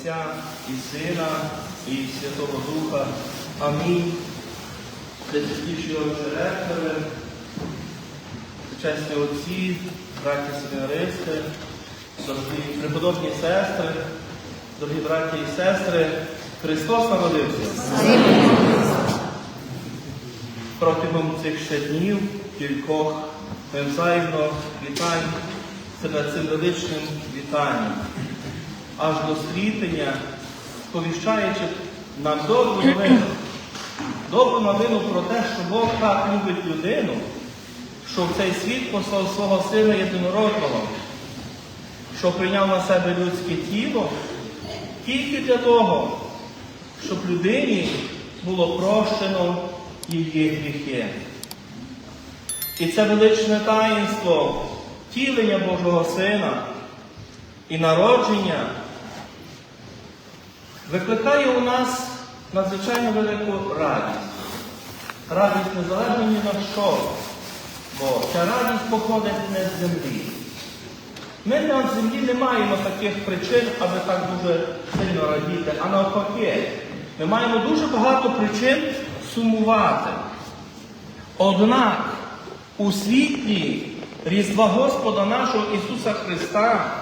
Отця і Сина, і Святого Духа. Амінь. Святіші Отче ректори, чесні отці, браті семінаристи, дорогі преподобні сестри, дорогі браті і сестри, Христос народився. Протягом цих ще днів кількох ми взаємно себе цим величним вітанням, аж до стрітення, сповіщаючи нам добру новину, добру новину про те, що Бог так любить людину, що в цей світ послав свого Сина єдинородного, що прийняв на себе людське тіло тільки для того, щоб людині було прощено її гріхи. І це величне таїнство втілення Божого Сина і народження викликає у нас надзвичайно велику радість. Радість незалежно ні на що, бо ця радість походить не з землі. Ми на землі не маємо таких причин, аби так дуже сильно радіти, а навпаки, ми маємо дуже багато причин сумувати. Однак у світлі Різдва Господа нашого Ісуса Христа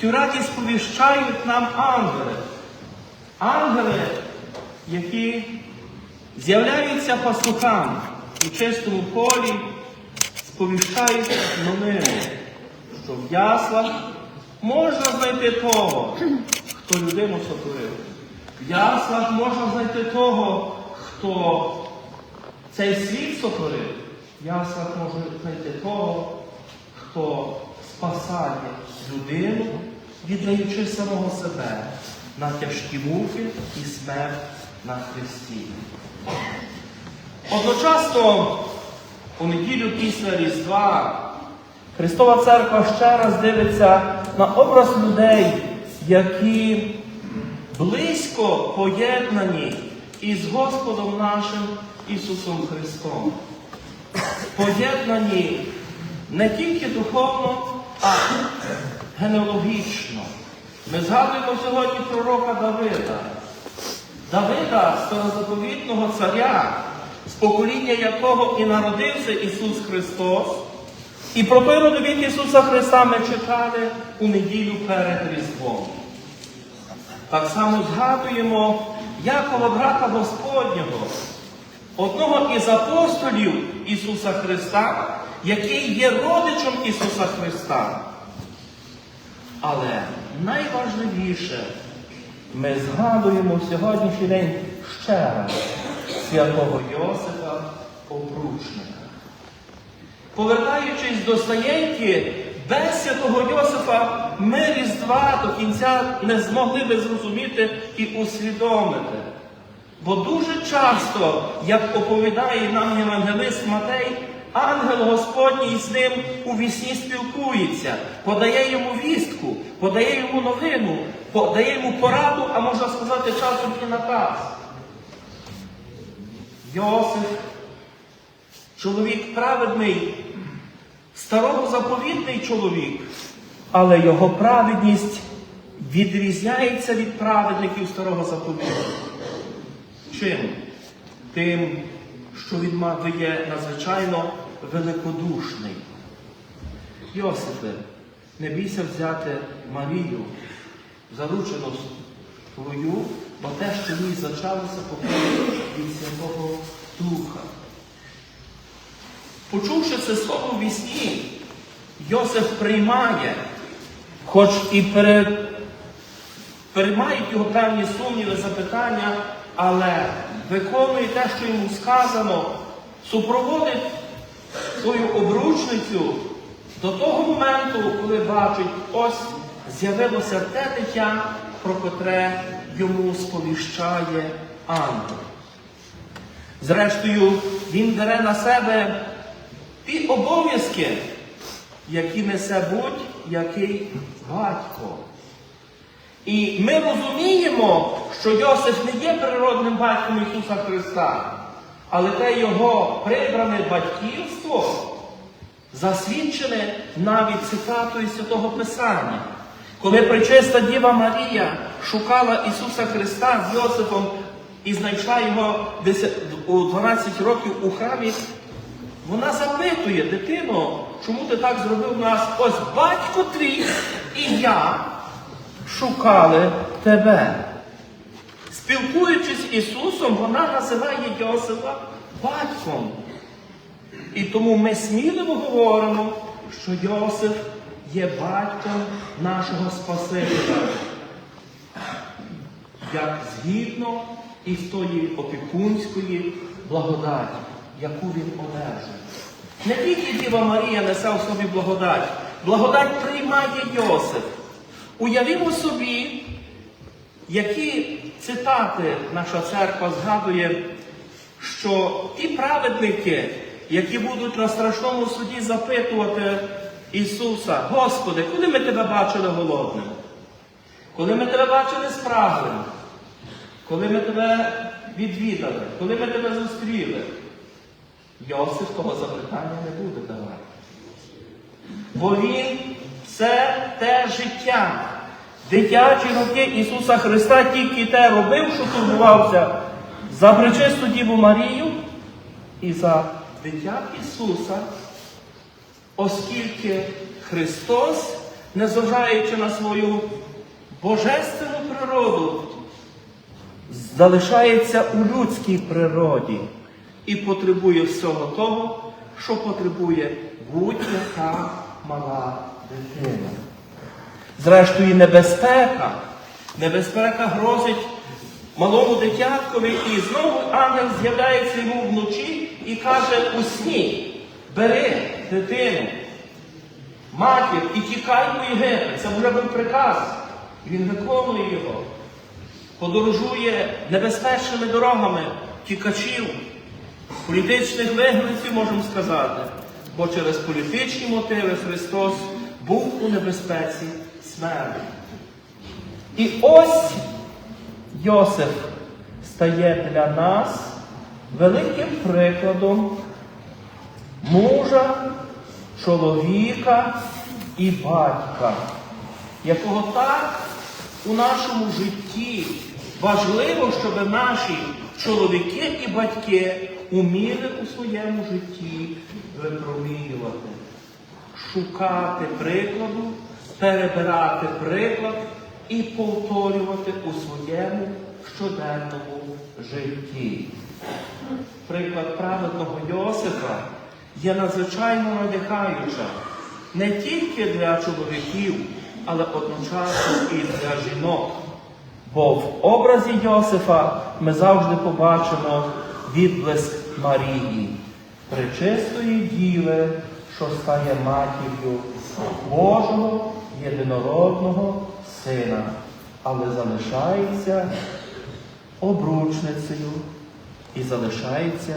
цю радість сповіщають нам ангели. Ангели, які з'являються пастухам у чистому полі, сповіщають новину, що в яслах можна знайти того, хто людину сотворив. В яслах можна знайти того, хто цей світ сотворив. В яслах можна знайти того, хто спасає людину, віддаючи самого себе на тяжкі муки і смерть на Христі. Одночасно, у неділю після Різдва, Христова Церква ще раз дивиться на образ людей, які близько поєднані із Господом нашим Ісусом Христом. Поєднані не тільки духовно, а генеалогічно. Ми згадуємо сьогодні пророка Давида. Давида, старозаповітного царя, з покоління якого і народився Ісус Христос. І про родовід Ісуса Христа ми читали у неділю перед Різдвом. Так само згадуємо Якова брата Господнього, одного із апостолів Ісуса Христа, який є родичем Ісуса Христа. Але найважливіше, ми згадуємо сьогоднішній день ще раз святого Йосифа Обручника. Повертаючись до Стаєньки, без святого Йосифа ми Різдва до кінця не змогли би зрозуміти і усвідомити. Бо дуже часто, як оповідає нам Євангелист Матей, ангел Господній з ним у вісні спілкується, подає йому вістку, подає йому новину, подає йому пораду, а можна сказати, часом і наказ. Йосиф, чоловік праведний, старозаповітний чоловік, але його праведність відрізняється від праведників старого заповіту. Чим? Тим, що він мав є надзвичайно великодушний. Йосифе, не бійся взяти Марію, заручену твою, бо те, що в зачалося, походить від Святого Духа. Почувши це слово в вісні, Йосиф приймає, хоч і перед, переймають його певні сумніви, запитання, але виконує те, що йому сказано, супроводить свою обручницю до того моменту, коли бачить, ось з'явилося те дитя, про котре йому сповіщає ангел. Зрештою, він бере на себе ті обов'язки, які несе будь-який батько. І ми розуміємо, що Йосиф не є природним батьком Ісуса Христа, але те його прибране батьківство засвідчене навіть цитатою Святого Писання. Коли пречиста Діва Марія шукала Ісуса Христа з Йосифом і знайшла його у 12 років у храмі, вона запитує дитино, чому ти так зробив нас? Ось батько твій і я шукали тебе. Спілкуючись з Ісусом, вона називає Йосифа батьком. І тому ми сміливо говоримо, що Йосиф є батьком нашого Спасителя. Як згідно із тої опікунської благодаті, яку він одержує. Не тільки Діва Марія несе в собі благодать, благодать приймає Йосиф. Уявімо собі, які цитати наша церква згадує, що ті праведники, які будуть на страшному суді запитувати Ісуса, Господи, коли ми тебе бачили голодним? Коли ми тебе бачили спраглим? Коли ми тебе відвідали, коли ми тебе зустріли? Йосиф того запитання не буде давати. Бо він все те життя. Дитячі роки Ісуса Христа тільки те робив, що турбувався за причисту Діву Марію і за дитя Ісуса, оскільки Христос, незважаючи на свою божественну природу, залишається у людській природі і потребує всього того, що потребує будь-яка мала дитина. Зрештою, небезпека. Небезпека грозить малому дитяткові, і знову ангел з'являється йому вночі і каже у сні, бери дитину, матір і тікай у Єгипет. Це вже був приказ. Він виконує його. Подорожує небезпечними дорогами тікачів, політичних вигнанців, можемо сказати. Бо через політичні мотиви Христос був у небезпеці смерті. І ось Йосиф стає для нас великим прикладом мужа, чоловіка і батька, якого так у нашому житті важливо, щоб наші чоловіки і батьки уміли у своєму житті випромінювати, шукати прикладу, перебирати приклад і повторювати у своєму щоденному житті. Приклад праведного Йосифа є надзвичайно надихаюча не тільки для чоловіків, але одночасно і для жінок. Бо в образі Йосифа ми завжди побачимо відблиск Марії, пречистої діви, що стає матір'ю Божого єдинородного Сина, але залишається обручницею і залишається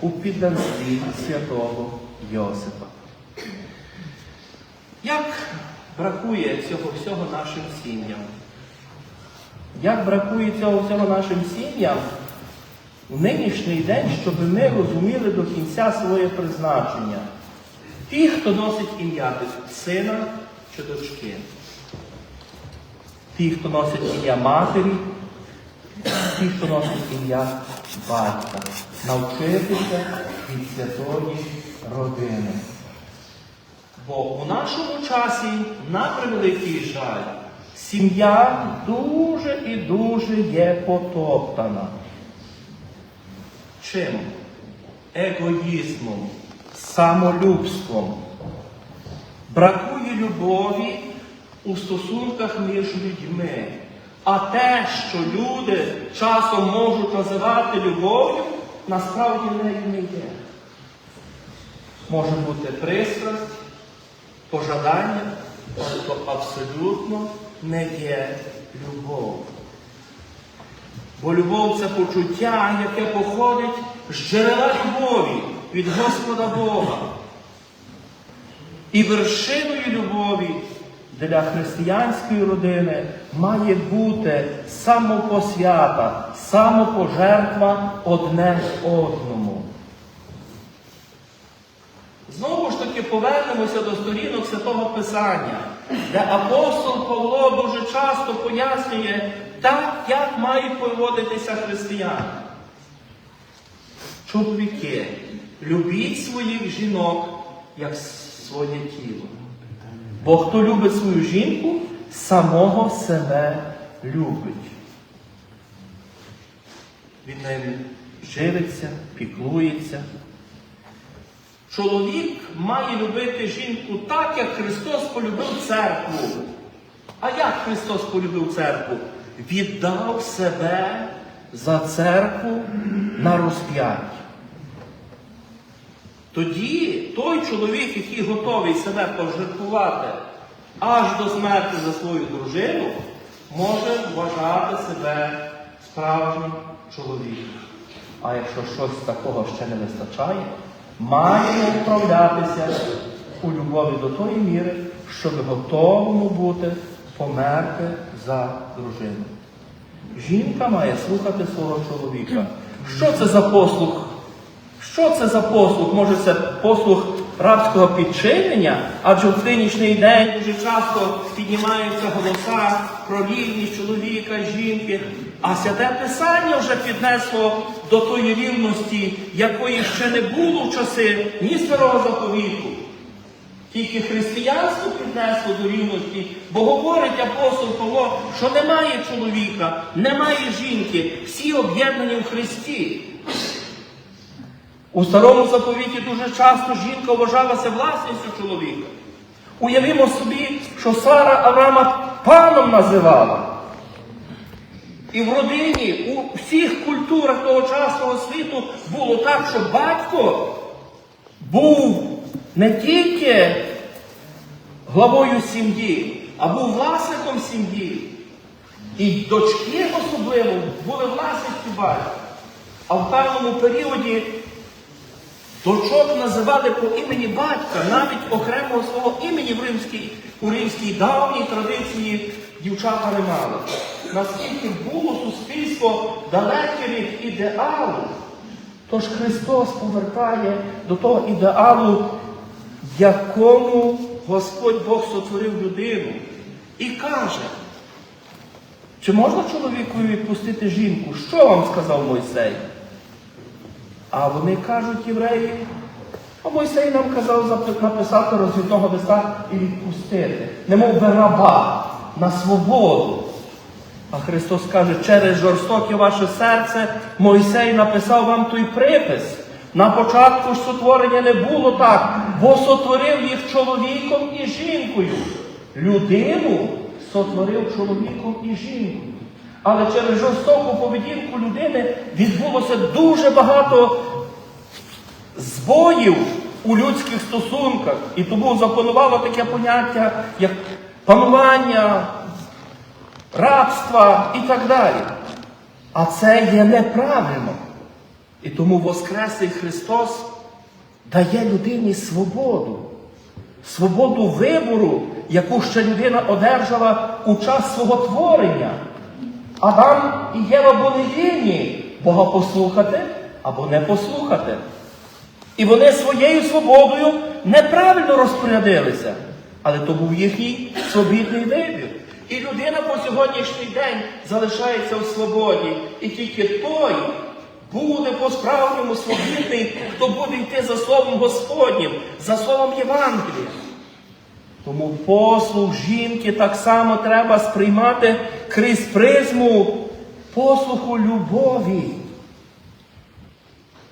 у підданстві святого Йосипа. Як бракує цього всього нашим сім'ям? Як бракує цього всього нашим сім'ям у нинішній день, щоб ми розуміли до кінця своє призначення? Ті, хто носить ім'я сина чи дочки. Ті, хто носить ім'я матері, ті, хто носить ім'я батька. Навчитися від святої родини. Бо у нашому часі, на превеликий жаль, сім'я дуже і дуже є потоптана. Чим? Егоїзмом, самолюбством. Бракує любові у стосунках між людьми. А те, що люди часом можуть називати любов'ю, насправді нею не є. Може бути пристрасть, пожадання, то абсолютно не є любов. Бо любов це почуття, яке походить з джерела любові від Господа Бога. І вершиною любові для християнської родини має бути самопосвята, самопожертва одне одному. Знову ж таки повернемося до сторінок Святого Писання. де апостол Павло дуже часто пояснює так, як мають поводитися християни. Чоловіки, любіть своїх жінок як своє тіло. Бо хто любить свою жінку, самого себе любить. Він нею живиться, піклується. Чоловік має любити жінку так, як Христос полюбив церкву. А як Христос полюбив церкву? Віддав себе за церкву на розп'яття. Тоді той чоловік, який готовий себе пожертвувати аж до смерті за свою дружину, може вважати себе справжнім чоловіком. А якщо щось такого ще не вистачає, маємо вправлятися у любові до тої міри, щоб готовому бути померти за дружину. Жінка має слухати свого чоловіка. Що це за послух? Що це за послух? Може, це послух рабського підчинення? Адже в нинішній день дуже часто піднімаються голоса про рівність чоловіка, жінки. А святе Писання вже піднесло до тої рівності, якої ще не було в часи ні старого заповіту. Тільки християнство піднесло до рівності, бо говорить апостол Павло, що немає чоловіка, немає жінки, всі об'єднані в Христі. У старому заповіті дуже часто жінка вважалася власністю чоловіка. Уявімо собі, що Сара Авраама паном називала. І в родині, у всіх культурах тогочасного світу було так, що батько був не тільки главою сім'ї, а був власником сім'ї. І дочки особливо були власністю батька. А в певному періоді дочок називали по імені батька, навіть окремого свого імені в римській, у римській давній традиції дівчата не мали. Наскільки було суспільство далеке від ідеалу, Тож Христос повертає до того ідеалу, якому Господь Бог сотворив людину. І каже, чи можна чоловікові відпустити жінку? Що вам сказав Мойсей? А вони кажуть євреї, а Мойсей нам казав написати розвідного листа і відпустити, немов би раба на свободу. А Христос каже, через жорстоке ваше серце Мойсей написав вам той припис. На початку ж сотворення не було так, бо сотворив їх чоловіком і жінкою. Людину сотворив чоловіком і жінкою. Але через жорстоку поведінку людини відбулося дуже багато збоїв у людських стосунках. І тому запанувало таке поняття, як панування, рабства і так далі. А це є неправильно. І тому Воскреслий Христос дає людині свободу, свободу вибору, яку ще людина одержала у час свого творення. Адам і Єва були вільні Бога послухати або не послухати. І вони своєю свободою неправильно розпорядилися. Але то був їхній свобідний вибір. І людина по сьогоднішній день залишається у свободі. І тільки той буде по-справжньому свобідний, хто буде йти за Словом Господнім, за Словом Євангелія. Тому послуг жінки так само треба сприймати крізь призму послуху любові.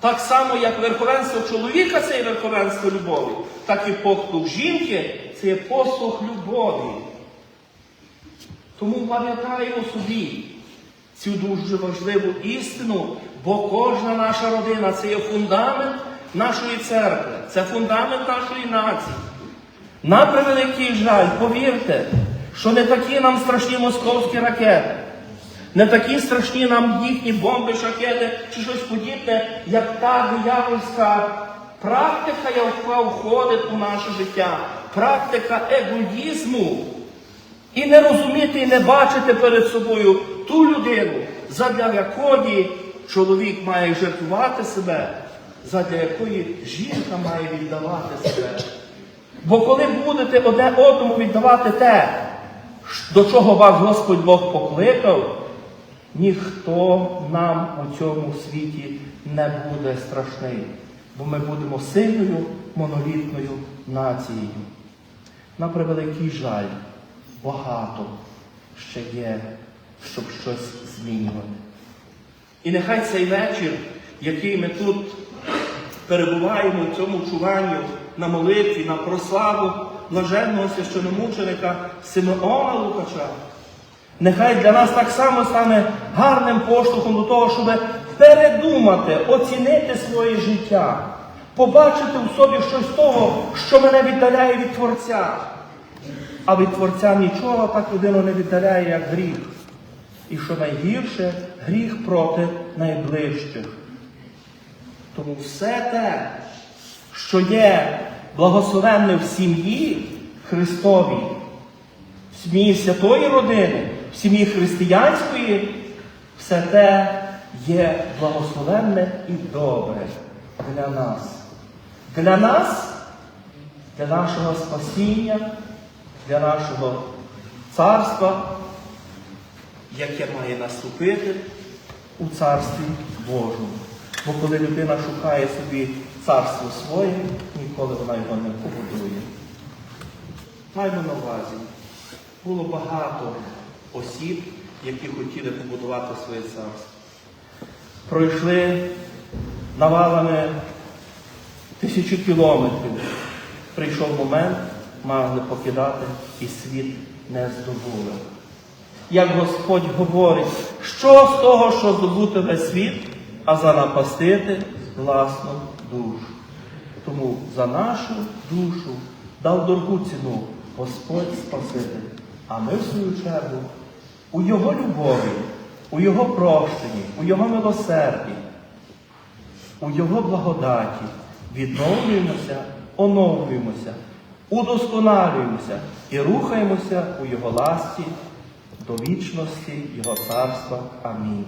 Так само, як верховенство чоловіка це є верховенство любові, так і послуг жінки це є послуг любові. Тому пам'ятаємо собі цю дуже важливу істину, бо кожна наша родина це є фундамент нашої церкви, це фундамент нашої нації. На превеликий жаль, повірте, що не такі нам страшні московські ракети, не такі страшні нам їхні бомби, шахети чи щось подібне, як та диявольська практика, яка входить у наше життя, практика егоїзму. І не розуміти, і не бачити перед собою ту людину, задля якої чоловік має жертвувати себе, задля якої жінка має віддавати себе. Бо коли будете одне одному віддавати те, до чого вас Господь Бог покликав, ніхто нам у цьому світі не буде страшний, бо ми будемо сильною монолітною нацією. На превеликий жаль, багато ще є, щоб щось змінювати. І нехай цей вечір, який ми тут перебуваємо в цьому чуванні на молитві, на прославу блаженного священомученика Симеона Лукача, нехай для нас так само стане гарним поштовхом до того, щоб передумати, оцінити своє життя, побачити в собі щось того, що мене віддаляє від Творця. А від Творця нічого так людину не віддаляє, як гріх. І що найгірше гріх проти найближчих. Тому все те, що є благословенне в сім'ї Христовій, в сім'ї святої родини, в сім'ї християнської, все те є благословенне і добре для нас. Для нас, для нашого спасіння, для нашого царства, яке має наступити у Царстві Божому. Бо коли людина шукає собі царство своє, ніколи вона його не побудує. Маємо на увазі, було багато осіб, які хотіли побудувати своє царство. Пройшли навалами тисячі кілометрів. Прийшов момент, мали покидати і світ не здобули. Як Господь говорить, що з того, що здобути весь світ, а занапастити власну душу. Тому за нашу душу дав дорогу ціну Господь Спаситель. А ми, в свою чергу, у Його любові, у Його прощенні, у Його милосерді, у Його благодаті відновлюємося, оновлюємося, удосконалюємося і рухаємося у Його ласті до вічності Його царства. Амінь.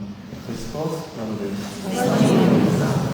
Христос народився.